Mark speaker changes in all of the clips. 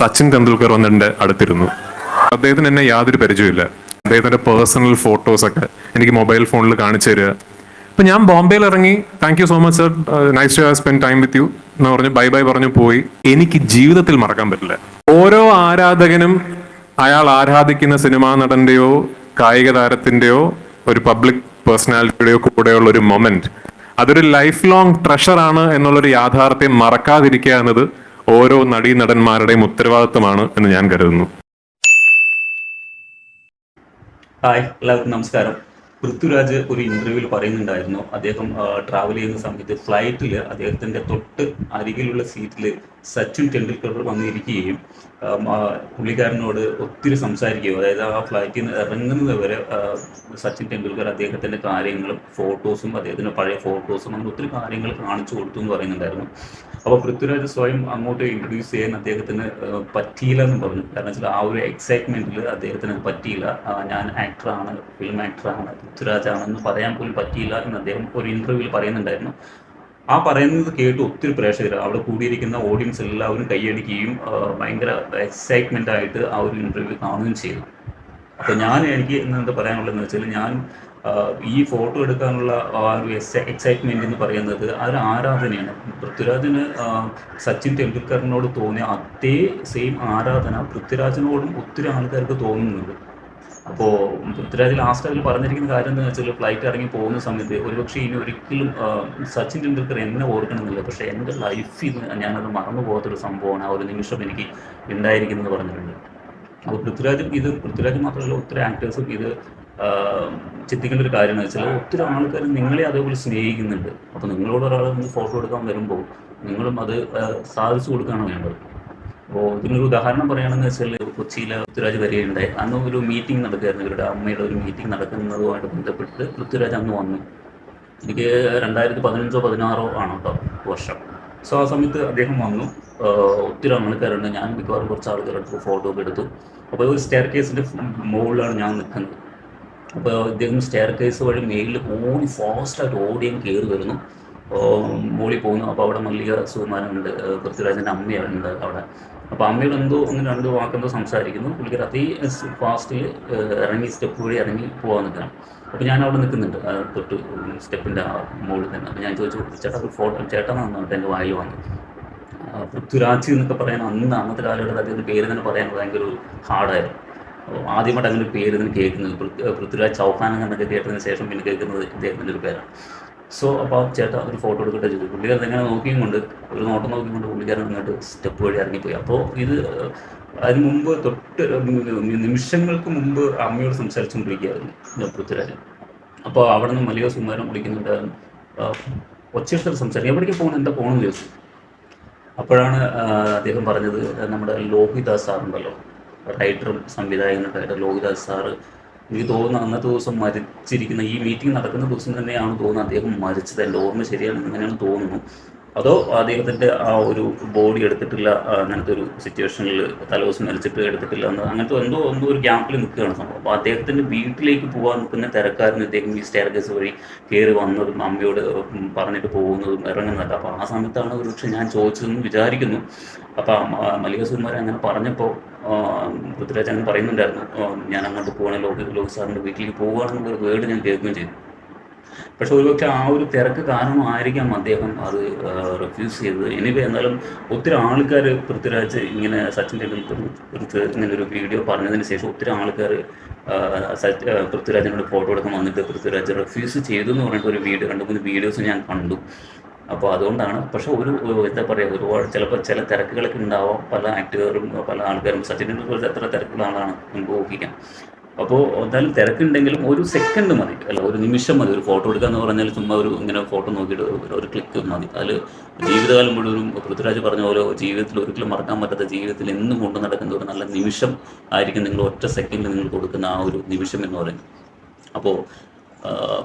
Speaker 1: സച്ചിൻ തെണ്ടുൽക്കർ വന്നിട്ട് അടുത്തിരുന്നു. അദ്ദേഹത്തിന് എന്നെ യാതൊരു പരിചയമില്ല അദ്ദേഹത്തിന്റെ പേഴ്സണൽ ഫോട്ടോസ് ഒക്കെ എനിക്ക് മൊബൈൽ ഫോണിൽ കാണിച്ചു തരിക. അപ്പൊ ഞാൻ ബോംബെയിൽ ഇറങ്ങി thank you so much sir nice to have spend time with you എന്ന് പറഞ്ഞു ബൈ ബൈ പറഞ്ഞു പോയി. എനിക്ക് ജീവിതത്തിൽ മറക്കാൻ പറ്റില്ല. ഓരോ ആരാധകനും അയാൾ ആരാധിക്കുന്ന സിനിമാ നടന്റെയോ കായിക താരത്തിന്റെയോ ഒരു പബ്ലിക് പേഴ്സണാലിറ്റിയുടെയോ കൂടെയുള്ള ഒരു മൊമെന്റ് അതൊരു ലൈഫ് ലോങ് ആണ് എന്നുള്ളൊരു യാഥാർത്ഥ്യം മറക്കാതിരിക്കുക എന്നത് ഓരോ നടീ നടന്മാരുടെയും ഉത്തരവാദിത്തമാണ് എന്ന് ഞാൻ കരുതുന്നു.
Speaker 2: ഹായ് എല്ലാവർക്കും നമസ്കാരം. പൃഥ്വിരാജ് ഒരു ഇന്റർവ്യൂവിൽ പറയുന്നുണ്ടായിരുന്നു അദ്ദേഹം ട്രാവൽ ചെയ്യുന്ന സമയത്ത് ഫ്ലൈറ്റിൽ അദ്ദേഹത്തിന്റെ തൊട്ട് അരികിലുള്ള സീറ്റിൽ സച്ചിൻ ടെണ്ടുൽക്കർ വന്നിരിക്കുകയും പുള്ളിക്കാരനോട് ഒത്തിരി സംസാരിക്കുകയും അതായത് ആ ഫ്ലൈറ്റിൽ നിന്ന് ഇറങ്ങുന്നത് വരെ സച്ചിൻ ടെണ്ടുൽക്കർ അദ്ദേഹത്തിന്റെ കാര്യങ്ങളും ഫോട്ടോസും അദ്ദേഹത്തിന്റെ പഴയ ഫോട്ടോസും അങ്ങനെ ഒത്തിരി കാര്യങ്ങൾ കാണിച്ചു കൊടുത്തു എന്ന് പറയുന്നുണ്ടായിരുന്നു. അപ്പോൾ പൃഥ്വിരാജ് സ്വയം അങ്ങോട്ട് ഇൻട്രൊഡ്യൂസ് ചെയ്യാൻ അദ്ദേഹത്തിന് പറ്റിയില്ല എന്ന് പറഞ്ഞു. കാരണം വെച്ചാൽ ആ ഒരു എക്സൈറ്റ്മെന്റിൽ അദ്ദേഹത്തിന് പറ്റിയില്ല. ഞാൻ ആക്ടറാണ് ഫിലിം ആക്ടറാണ് പൃഥ്വിരാജാണെന്ന് പറയാൻ പോലും പറ്റിയില്ല എന്ന് അദ്ദേഹം ഒരു ഇന്റർവ്യൂവിൽ പറയുന്നുണ്ടായിരുന്നു. ആ പറയുന്നത് കേട്ട് ഒത്തിരി പ്രേക്ഷകർ അവിടെ കൂടിയിരിക്കുന്ന ഓഡിയൻസ് എല്ലാവരും കൈയടിക്കുകയും ഭയങ്കര എക്സൈറ്റ്മെന്റ് ആയിട്ട് ആ ഒരു ഇന്റർവ്യൂ കാണുകയും ചെയ്തു. അപ്പോൾ ഞാൻ എനിക്ക് എന്താ പറയാനുള്ളതെന്ന് വെച്ചാൽ ഞാൻ ഈ ഫോട്ടോ എടുക്കാനുള്ള ആ ഒരു എക്സൈറ്റ്മെന്റ് എന്ന് പറയുന്നത് അതൊരു ആരാധനയാണ്. പൃഥ്വിരാജിന് സച്ചിൻ ടെണ്ടുൽക്കറിനോട് തോന്നിയ അതേ സെയിം ആരാധന പൃഥ്വിരാജിനോടും ഒത്തിരി ആൾക്കാർക്ക് തോന്നുന്നുണ്ട്. അപ്പോൾ പൃഥ്വിരാജ് ലാസ്റ്റ് അതിൽ പറഞ്ഞിരിക്കുന്ന കാര്യം എന്താണെന്ന് വെച്ചാൽ ഫ്ലൈറ്റ് ഇറങ്ങി പോകുന്ന സമയത്ത് ഒരുപക്ഷെ ഇനി ഒരിക്കലും സച്ചിൻ ടെണ്ടുൽക്കർ എന്നെ ഓർക്കണമെന്നില്ല. പക്ഷേ എന്റെ ലൈഫിൽ ഞാനത് മറന്നു പോകാത്തൊരു സംഭവമാണ് ആ ഒരു നിമിഷം എനിക്ക് ഉണ്ടായിരിക്കുന്നത് പറഞ്ഞിട്ടുണ്ട്. അപ്പോൾ പൃഥ്വിരാജും ഇത് പൃഥ്വിരാജ് മാത്രമല്ല ഒത്തിരി ആക്ടേഴ്സും ഇത് ചിന്തിക്കേണ്ട ഒരു കാര്യം എന്ന് വെച്ചാൽ ഒത്തിരി ആൾക്കാർ നിങ്ങളെ അതേപോലെ സ്നേഹിക്കുന്നുണ്ട്. അപ്പോൾ നിങ്ങളോട് ഒരാൾ ഫോട്ടോ എടുക്കാൻ വരുമ്പോൾ നിങ്ങളും അത് സാധിച്ചു കൊടുക്കുകയാണ് വേണ്ടത്. അപ്പോൾ ഇതിനൊരു ഉദാഹരണം പറയുകയാണെന്ന് വെച്ചാൽ കൊച്ചിയിലെ പൃഥ്വിരാജ് വരികയുണ്ടായി അന്ന് ഒരു മീറ്റിംഗ് നടക്കുകയായിരുന്നു. ഇവരുടെ അമ്മയുടെ ഒരു മീറ്റിംഗ് നടക്കുന്നതുമായിട്ട് ബന്ധപ്പെട്ട് പൃഥ്വിരാജ് അന്ന് വന്നു. എനിക്ക് രണ്ടായിരത്തി പതിനഞ്ചോ പതിനാറോ ആണ് കേട്ടോ വർഷം. സോ ആ സമയത്ത് അദ്ദേഹം വന്നു. ഒത്തിരി ആൾക്കാരുണ്ട്. ഞാൻ മിക്കവാറും കുറച്ച് ആൾക്കാരുടെ ഫോട്ടോ ഒക്കെ എടുത്തു. അപ്പോൾ ഒരു സ്റ്റെയർ കേസിന്റെ മുകളിലാണ് ഞാൻ നിൽക്കുന്നത്. അപ്പോൾ ഇദ്ദേഹം സ്റ്റെയർ കേസ് വഴി മേലിൽ ഓടി ഫാസ്റ്റായിട്ട് ഓടിയും കയറി വരുന്നു മോളിൽ പോകുന്നു. അപ്പോൾ അവിടെ മല്ലിക സുകുമാരനുണ്ട്. പൃഥ്വിരാജന്റെ അമ്മയുണ്ട് അവിടെ. അപ്പോൾ അമ്മയോട് എന്തോ ഒന്ന് രണ്ട് വാക്കെന്തോ സംസാരിക്കുന്നു. പുള്ളിക്കാർ അതേ ഫാസ്റ്റിൽ ഇറങ്ങി സ്റ്റെപ്പ് വഴി ഇറങ്ങി പോകാൻ നിൽക്കണം അപ്പോൾ ഞാൻ അവിടെ നിൽക്കുന്നുണ്ട്. തൊട്ട് സ്റ്റെപ്പിന്റെ മുകളിൽ തന്നെ. അപ്പോൾ ഞാൻ ചോദിച്ചു ചേട്ടാ ഒരു ഫോട്ടോ ചേട്ടൻ വന്നിട്ട് എന്റെ വായിൽ വന്നു. പൃഥ്വിരാജ് എന്നൊക്കെ പറയാൻ അന്ന് അന്നത്തെ കാലഘട്ടത്തിൽ അദ്ദേഹത്തിന്റെ പേര് തന്നെ പറയാൻ ഭയങ്കര ഒരു ഹാർഡായിരുന്നു ആദ്യമായിട്ട് അങ്ങനെ പേര് ഇതിന് കേൾക്കുന്നത്. പൃഥ്വി- പൃഥ്വിരാജ് ചൗഹാൻ എന്നൊക്കെ കേട്ടതിന് ശേഷം പിന്നെ കേൾക്കുന്നത് ഇദ്ദേഹത്തിന്റെ ഒരു പേരാണ്. സോ അപ്പോൾ ചേട്ടാ ഒരു ഫോട്ടോ എടുക്കട്ടെ ചോദിച്ചു. പുള്ളിക്കാരൻ ഇങ്ങനെ നോക്കിയും കൊണ്ട് ഒരു നോട്ടം നോക്കിയും കൊണ്ട് പുള്ളിക്കാരൻ അങ്ങോട്ട് സ്റ്റെപ്പ് വഴി ഇറങ്ങിപ്പോയി. അപ്പോൾ ഇത് അതിന് മുമ്പ് തൊട്ട് നിമിഷങ്ങൾക്ക് മുമ്പ് അമ്മയോട് സംസാരിച്ചുകൊണ്ടിരിക്കുകയായിരുന്നു പൃഥ്വിരാജ്. അപ്പോൾ അവിടെ നിന്ന് മലയോ സുമാരം വിളിക്കുന്നുണ്ടായിരുന്നു. ഒച്ചയെടുത്ത് സംസാരിക്കും. എവിടേക്ക് പോകണം? എന്താ പോകണമെന്ന് ചോദിച്ചു. അപ്പോഴാണ് അദ്ദേഹം പറഞ്ഞത് നമ്മുടെ ലോഹിദാസ് സാറുണ്ടല്ലോ. റൈറ്ററും സംവിധായകനുമായിട്ട് ലോഹിതാസ് സാറ്. എനിക്ക് തോന്നുന്നു അന്നത്തെ ദിവസം മരിച്ചിരിക്കുന്ന ഈ മീറ്റിംഗ് നടക്കുന്ന ദിവസം തന്നെയാണ് തോന്നുന്നത് അദ്ദേഹം മരിച്ചത്. എന്റെ ഓർമ്മ ശരിയാണ് അങ്ങനെയാണ് തോന്നുന്നു. അതോ അദ്ദേഹത്തിന്റെ ആ ഒരു ബോഡി എടുത്തിട്ടില്ല അങ്ങനത്തെ ഒരു സിറ്റുവേഷനിൽ തലേദിവസം മരിച്ചിട്ട് എടുത്തിട്ടില്ല എന്ന് അങ്ങനത്തെ എന്തോ എന്തോ ഒരു ഗ്യാപ്പിൽ നിൽക്കുകയാണ് സംഭവം. അപ്പോൾ അദ്ദേഹത്തിന്റെ വീട്ടിലേക്ക് പോകാൻ നിൽക്കുന്ന തിരക്കാരന് ഇദ്ദേഹം ഈ സ്റ്റെയർകേസ് വഴി കയറി വന്നതും അമ്മയോട് പറഞ്ഞിട്ട് പോകുന്നതും ഇറങ്ങുന്നതൊക്കെ. അപ്പോൾ ആ സമയത്താണ് ഒരു പക്ഷേ ഞാൻ ചോദിച്ചതെന്ന് വിചാരിക്കുന്നു. അപ്പോൾ മല്ലിക സുകുമാരൻ അങ്ങനെ പറഞ്ഞപ്പോൾ പൃഥ്വിരാജ് അങ്ങനെ പറയുന്നുണ്ടായിരുന്നു. ഞാൻ അങ്ങോട്ട് പോകണേ ലോക ലോക സാറിന്റെ വീട്ടിലേക്ക് പോകുകയാണെന്നുള്ളൊരു വേർഡ് ഞാൻ കേൾക്കുകയും ചെയ്തു. പക്ഷെ ഒരുപക്ഷെ ആ ഒരു തിരക്ക് കാരണമായിരിക്കാം അദ്ദേഹം അത് റിഫ്യൂസ് ചെയ്തത്. എനിവേ എന്നാലും ഒത്തിരി ആൾക്കാർ പൃഥ്വിരാജ് ഇങ്ങനെ സച്ചിൻ ടെണ്ടുൽക്കർ ഇങ്ങനെ ഒരു വീഡിയോ പറഞ്ഞതിന് ശേഷം ഒത്തിരി ആൾക്കാർ പൃഥ്വിരാജിനോട് ഫോട്ടോ എടുക്കാൻ വന്നിട്ട് പൃഥ്വിരാജ് റിഫ്യൂസ് ചെയ്തു എന്ന് പറഞ്ഞിട്ട് ഒരു വീഡിയോ രണ്ട് മൂന്ന് വീഡിയോസ് ഞാൻ കണ്ടു. അപ്പോൾ അതുകൊണ്ടാണ്. പക്ഷെ ഒരു ഒരു എന്താ പറയുക ഒരുപാട് ചിലപ്പോൾ ചില തിരക്കുകളൊക്കെ ഉണ്ടാവാം. പല ആക്ടറും പല ആൾക്കാരും സച്ചിൻ ടെണ്ടുൽക്കർ എത്ര തിരക്കുള്ള ആളാണ് നമുക്ക് ഊഹിക്കാം. അപ്പോൾ എന്തായാലും തിരക്കുണ്ടെങ്കിലും ഒരു സെക്കൻഡ് മതി. അല്ല ഒരു നിമിഷം മതി. ഒരു ഫോട്ടോ എടുക്കുക എന്ന് പറഞ്ഞാൽ ചുമ്മാ ഒരു ഇങ്ങനെ ഫോട്ടോ നോക്കിയിട്ട് ഒരു- ക്ലിക്ക് മതി. അതിൽ ജീവിതകാലം മുഴുവനും പൃഥ്വിരാജ് പറഞ്ഞ പോലെ ജീവിതത്തിൽ ഒരിക്കലും മറക്കാൻ പറ്റാത്ത ജീവിതത്തിൽ എന്നും കൊണ്ടു നടക്കുന്ന ഒരു നല്ല നിമിഷം ആയിരിക്കും നിങ്ങൾ ഒറ്റ സെക്കൻഡിൽ നിങ്ങൾ കൊടുക്കുന്ന ആ ഒരു നിമിഷം എന്ന് പറയുന്നത്. അപ്പോൾ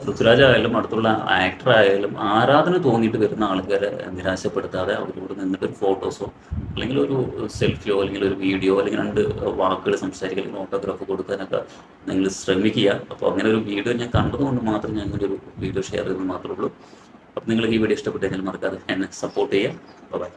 Speaker 2: പൃഥ്വിരാജ് ആയാലും അടുത്തുള്ള ആക്ടർ ആയാലും ആരാധന തോന്നിയിട്ട് വരുന്ന ആൾക്കാരെ നിരാശപ്പെടുത്താതെ അവരോട് നിന്നിട്ട് ഒരു ഫോട്ടോസോ അല്ലെങ്കിൽ ഒരു സെൽഫിയോ അല്ലെങ്കിൽ ഒരു വീഡിയോ അല്ലെങ്കിൽ രണ്ട് വാക്കുകൾ സംസാരിക്കുക അല്ലെങ്കിൽ ഓട്ടോഗ്രാഫ് കൊടുക്കാനൊക്കെ നിങ്ങൾ ശ്രമിക്കുക. അപ്പോൾ അങ്ങനെ ഒരു വീഡിയോ ഞാൻ കണ്ടതുകൊണ്ട് മാത്രം ഞാൻ ഇങ്ങനെ ഒരു വീഡിയോ ഷെയർ ചെയ്തത് മാത്രമേ ഉള്ളൂ. അപ്പോൾ നിങ്ങൾ ഈ വീഡിയോ ഇഷ്ടപ്പെട്ടു കഴിഞ്ഞാൽ മറക്കാതെ എന്നെ സപ്പോർട്ട് ചെയ്യുക. ബൈ